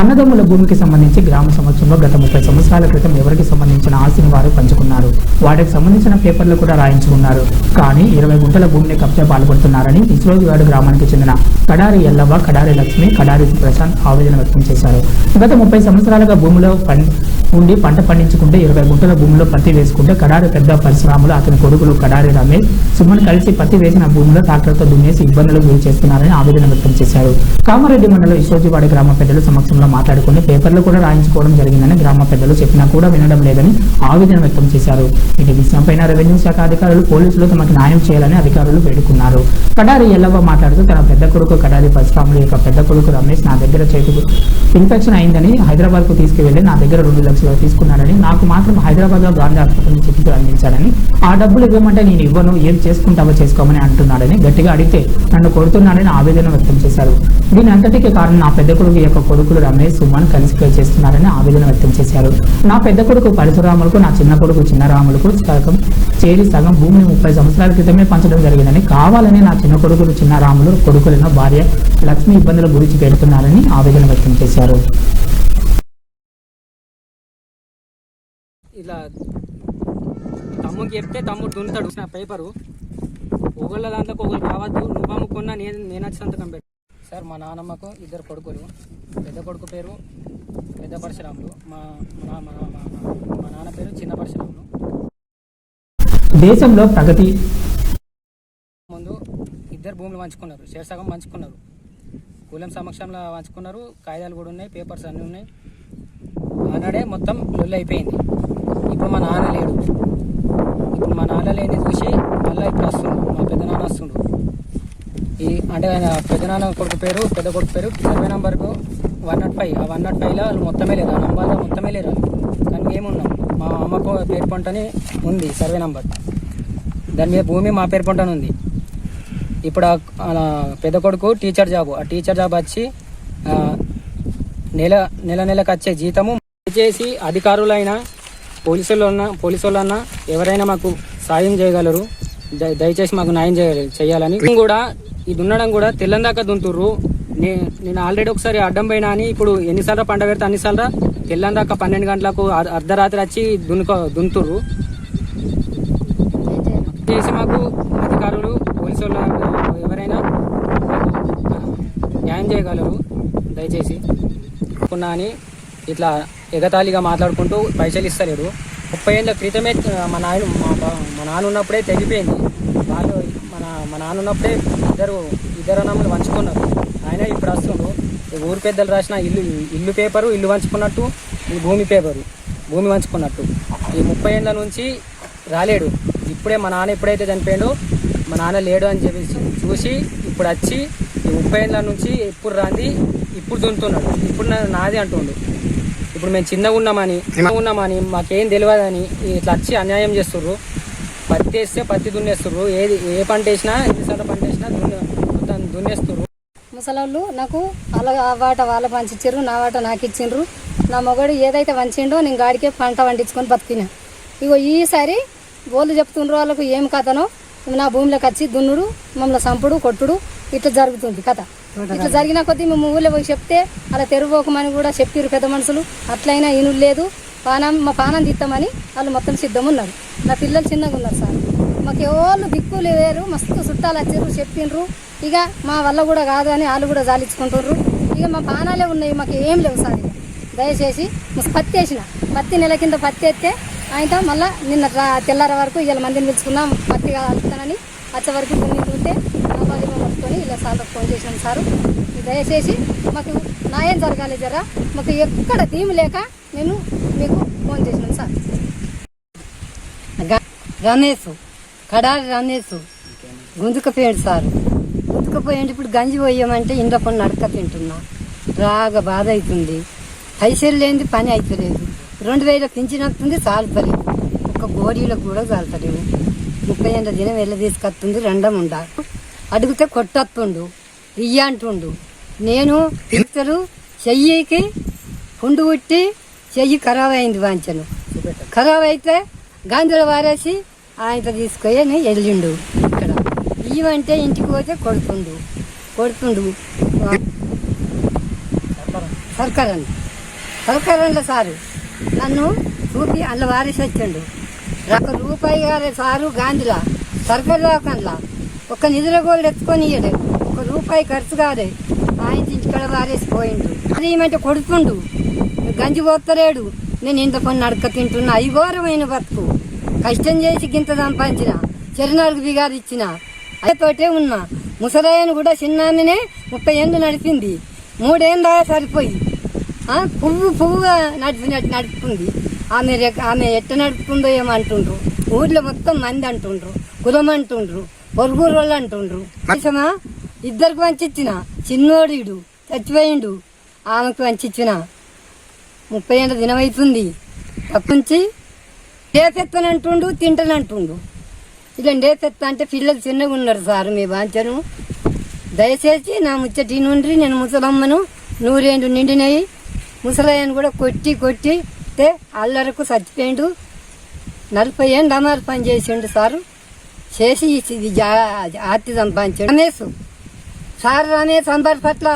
అన్నదమ్ముల భూమికి సంబంధించి గ్రామ సమక్షంలో గత ముప్పై సంవత్సరాల క్రితం ఎవరికి సంబంధించిన ఆస్తిని వారు పంచుకున్నారు? వాటికి సంబంధించిన పేపర్లు కూడా రాయించుకున్నారు కానీ ఇరవై గుంటల భూమిని కబ్జా పాల్పడుతున్నారని ఇస్రోజివాడు గ్రామానికి చెందిన కడారి ఎల్లవ్వ కడారి లక్ష్మి కడారి ప్రశాంత్ ఆవేదన వ్యక్తం చేశారు. గత ముప్పై సంవత్సరాలుగా భూమిలో ఉండి పంట పండించుకుంటే ఇరవై గుంటల భూమిలో పత్తి వేసుకుంటే కడారి పెద్ద పరిశ్రమలు అతని కొడుకులు కడారి రమేష్ సుమన్ కలిసి పత్తి వేసిన భూమిలో ట్రాక్టర్తో దున్నేసి ఇబ్బందులు గురి చేస్తున్నారని ఆవేదన వ్యక్తం చేశారు. కామారెడ్డి మండలం ఇసోజివాడి గ్రామ పెద్దల సమక్షంలో మాట్లాడుకుని పేపర్లు కూడా రాయించుకోవడం జరిగిందని గ్రామ పెద్దలు చెప్పినా కూడా వినడం లేదని ఆవేదన వ్యక్తం చేశారు. ఇటు విషయంపైన రెవెన్యూ శాఖ అధికారులు పోలీసులు తమకు న్యాయం చేయాలని అధికారులు వేడుకున్నారు. కడారి ఎల్లవ్వ మాట్లాడుతూ తన పెద్ద కొడుకు కడారి పరశురాములు యొక్క పెద్ద కొడుకు రమేష్ నా దగ్గర చేతుకు ఇన్ఫెక్షన్ అయిందని హైదరాబాద్కు తీసుకువెళ్ళి నా దగ్గర రెండు లక్షలు తీసుకున్నాడని నాకు మాత్రం హైదరాబాద్లో గాంధీ ఆసుపత్రి చికిత్స అందించాడని ఆ డబ్బులు ఇవ్వమంటే నేను ఇవ్వను ఏం చేసుకుంటావో చేసుకోమని అంటున్నాడని గట్టిగా అడిగితే నన్ను కొడుతున్నాడని ఆవేదన వ్యక్తం చేశారు. దీని అంతటికి కారణం నా పెద్ద కొడుకు యొక్క కొడుకులు రమేష్ సుమన్ కలిసి చేస్తున్నారని ఆవేదన వ్యక్తం చేశారు. నా పెద్ద కొడుకు పరశురాములకు నా చిన్న కొడుకు చిన్నరాములకు సగం చేరి సగం భూమిని ముప్పై సంవత్సరాల క్రితమే పంచడం జరిగిందని కావాలని నా చిన్న కొడుకులు చిన్నరాములు కొడుకులను భార్య లక్ష్మి ఇబ్బందుల గురించి పెడుతున్నారని ఆవేదన వ్యక్తం చేశారు. ఇలా తమ్ముకి చెప్తే తమ్ముడు దున్నుతాడు. పేపరు. ఒకళ్ళ దాంట్లో ఒకళ్ళు కావద్దు. నువ్వు అమ్ముకున్నా నేను నేను వచ్చి సంతకం సార్ మా నాన్నమ్మకు ఇద్దరు కొడుకులు. పెద్ద కొడుకు పేరు పెద్ద పరశురాములు మా మా మా నాన్న పేరు చిన్న పరశురాములు దేశంలో ప్రగతి ముందు ఇద్దరు భూములు పంచుకున్నారు. సగం పంచుకున్నారు. కూలం సమక్షంలో పంచుకున్నారు. కాగితాలు కూడా ఉన్నాయి పేపర్స్ అన్నీ ఉన్నాయి. ఆనాడే మొత్తం లొల్లి అయిపోయింది. ఇప్పుడు మా నాన్న లేడు. ఇప్పుడు మా నాన్న లేని చూసి మళ్ళీ ఇప్పుడు వస్తుండు. మా పెద్ద నాన్న వస్తుండు. ఈ అంటే ఆయన పెద్దనాన్న కొడుకు పేరు పెద్ద కొడుకు పేరు సర్వే నంబర్కు వన్ నాట్ ఫైవ్. ఆ వన్ నాట్ ఫైవ్లో వాళ్ళు మొత్తమే లేరు. ఆ నంబర్లో మొత్తమే లేరు కానీ మేమున్నాం మా అమ్మకు పేరు పంటని ఉంది సర్వే నంబర్. దాని మీద భూమి మా పేరు పంటని ఉంది. ఇప్పుడు ఆ- పెద్ద కొడుకు టీచర్ జాబ్. ఆ టీచర్ జాబ్ వచ్చి నెల నెల నెలకు వచ్చే జీతము దయచేసి అధికారులైనా పోలీసులు ఉన్న పోలీసులన్నా ఎవరైనా మాకు సాయం చేయగలరు. దయచేసి మాకు న్యాయం చేయాలి చేయాలని. కూడా ఈ దున్నడం కూడా తెల్లందాకా దున్తుర్రు నేను ఆల్రెడీ ఒకసారి అడ్డం పోయినా అని ఇప్పుడు ఎన్నిసార్లు పంట పెడితే అన్నిసార్లు తెల్లందాకా పన్నెండు గంటలకు అర్ధరాత్రి వచ్చి దున్నుకో దున్తుర్రు చేసి మాకు అధికారులు పోలీసు వాళ్ళు ఎవరైనా న్యాయం చేయగలరు దయచేసి. అనుకున్నా అని ఇట్లా ఎగతాళిగా మాట్లాడుకుంటూ పైసలు ఇస్తలేడు ముప్పై ఏళ్ళ క్రితమే మా నాయన మా బా- మా నాన్న ఉన్నప్పుడే తెగిపోయింది. మా నాన్న ఉన్నప్పుడే ఇద్దరు ఇద్దరు అన్నములు పంచుకున్నారు. ఆయన ఇప్పుడు వస్తుండ్రు ఊరు పెద్దలు రాసిన ఇల్లు ఇల్లు పేపరు ఇల్లు పంచుకున్నట్టు ఈ భూమి పేపరు భూమి పంచుకున్నట్టు. ఈ ముప్పై ఏళ్ళ నుంచి రాలేడు. ఇప్పుడే మా నాన్న ఎప్పుడైతే చనిపోయాడో మా నాన్న లేడు అని చెప్పేసి చూసి ఇప్పుడు వచ్చి ఈ ముప్పై ఏళ్ళ నుంచి ఎప్పుడు రాంది ఇప్పుడు దున్నుతున్నాడు. ఇప్పుడు నాది అంటుండు. ఇప్పుడు మేము చిన్నగా ఉన్నామని చిన్నగా ఉన్నామని మాకేం తెలియదని ఇట్లా వచ్చి అన్యాయం చేస్తుర్రు. పత్తి వేస్తే పత్తి దున్నేస్తారు ఏది ఏ పంట వేసినా ఎన్నిసార్లు పంట వేసినా దున్న మొత్తం దున్నేస్తుర్రు. ముసలోళ్ళు నాకు అలా ఆ వాట వాళ్ళ పంచిచ్చారు నా వాట నాకు ఇచ్చిండ్రు. నా మొగడు ఏదైతే వంచిండో నేను గాడికే పంట వండించుకొని బతికినా. ఇగో ఈసారి బోళ్ళు చెప్తుండ్రు వాళ్ళకు ఏం కథనో నా భూమిలోకి వచ్చి దున్నుడు మమ్మల్ని సంపుడు కొట్టుడు ఇట్లా జరుగుతుంది కథ. ఇట్లా జరిగిన కొద్దీ మేము ఊళ్ళో పోయి చెప్తే అలా తెరువుకోకమని కూడా చెప్పారు పెద్ద మనుషులు. అట్లయినా ఇనులు లేదు. పానం మా పానం తీస్తామని వాళ్ళు మొత్తం సిద్ధం ఉన్నారు నా పిల్లలు చిన్నగా ఉన్నారు సార్. మాకు ఎవరు దిక్కు లేరు మస్తు చుట్టాలు వచ్చారు చెప్పిండ్రు ఇక మా వల్ల కూడా కాదు అని వాళ్ళు కూడా జాలించుకుంటున్నారు ఇక మా పానాలే ఉన్నాయి మాకు ఏం లేవు సార్ ఇక. దయచేసి మస్తు పత్తి వేసిన. పత్తి నెల కింద పత్తి ఎత్తే ఆయన మళ్ళీ నిన్న తెల్లారి తెల్లార వరకు ఇలా మందిని పిలుచుకున్నాం పత్తి కలుపుతానని వచ్చే వరకు కొన్ని ఉంటే మొబైల్ పట్టుకొని ఇలా సార్ ఫోన్ చేసినాం సారు. దయచేసి మాకు న్యాయం జరగాలి జరా. మాకు ఎక్కడ థీమ్ లేక నేను మీకు ఫోన్ చేసినాను సార్ గ- రమేష్ కడారి రమేష్. గుంజుకపోయాడు సార్. గుంజుకపోయాడు ఇప్పుడు గంజి పోయామంటే ఇంట్లో నడక తింటున్నా. రాగా బాధ అవుతుంది. పైసలు లేనిది పని అవుతలేదు రెండు వేల వస్తుంది చాలుతలేదు ఒక గోడీలకు కూడా చాలుతలేవు ముప్పై ఏళ్ళ దినం వెళ్ళ తీసుకొస్తుంది రెండం ఉండ అడిగితే కొట్టొత్తుండు. ఇయ్య అంటుండు. నేను ఇతరు చెయ్యికి పుండు పుట్టి చెయ్యి ఖరాబ్ అయింది వాంచను. ఖరాబ్ అయితే గాంధీలో వారేసి ఆయన తీసుకొని వెళ్ళిండు ఇక్కడ. ఇవ్వంటే ఇంటికి పోతే కొడుతుండు. కొడుతుండు. సర్కారన్ సర్కారంలో సారు. నన్ను చూపి అందులో వారేసి వచ్చిండు. ఒక రూపాయి గారే సారు గాంధీలా. సర్కారు దవాఖానలా ఒక నిధుల గోళ్ళు ఎత్తుకొని ఒక రూపాయి ఖర్చు కాదే ఆయన ఇంటికాడ వారేసి పోయిండు. అది ఏమంటే కొడుతుండు. గంజి పోతలేడు నేను ఇంత పని నడక తింటున్నా. అయ్యఘోరమైన బతుకు. కష్టం చేసి గింత సంపాదించిన చిరునాలుగు బిగారు ఇచ్చిన అదేతోటే ఉన్నా ముసలాయను కూడా చిన్నాన్ననే ముప్పై ఏళ్ళు నడిపింది. మూడేళ్ళ సరిపోయి పువ్వు పువ్వుగా నడిపినట్టు నడుపుకుంది ఆమె ఆమె ఎట్ట నడుపుకుందో ఏమో అంటుండ్రు. ఊర్లో మొత్తం మంది అంటుండ్రు. కులం అంటుండ్రు. పొరుగురు వాళ్ళు అంటుండ్రు. నిజమా ఇద్దరికి పంచిచ్చిన చిన్నోడు చచ్చిపోయిండు. ఆమెకు పంచిచ్చిన ముప్పై ఏళ్ళ దినమవుతుంది తప్పించి లేపెత్తనంటుండు తింటనంటుండు ఇలా లేపెత్త అంటే పిల్లలు చిన్నగా ఉన్నారు సార్ మీ బాంచను దయచేసి నా ముచ్చటి నుండి నేను ముసలమ్మను నూరేండు నిండినాయి. ముసలయ్యను కూడా కొట్టి కొట్టి తే అల్లరకు చచ్చిపోయిండు నలభై ఏళ్ళు అమలు పని చేసిండు సారు. చేసి ఇది ఆర్తి సంపాదించాడు. రమేష్ సార్ రమేష్ అంబర్ పట్ల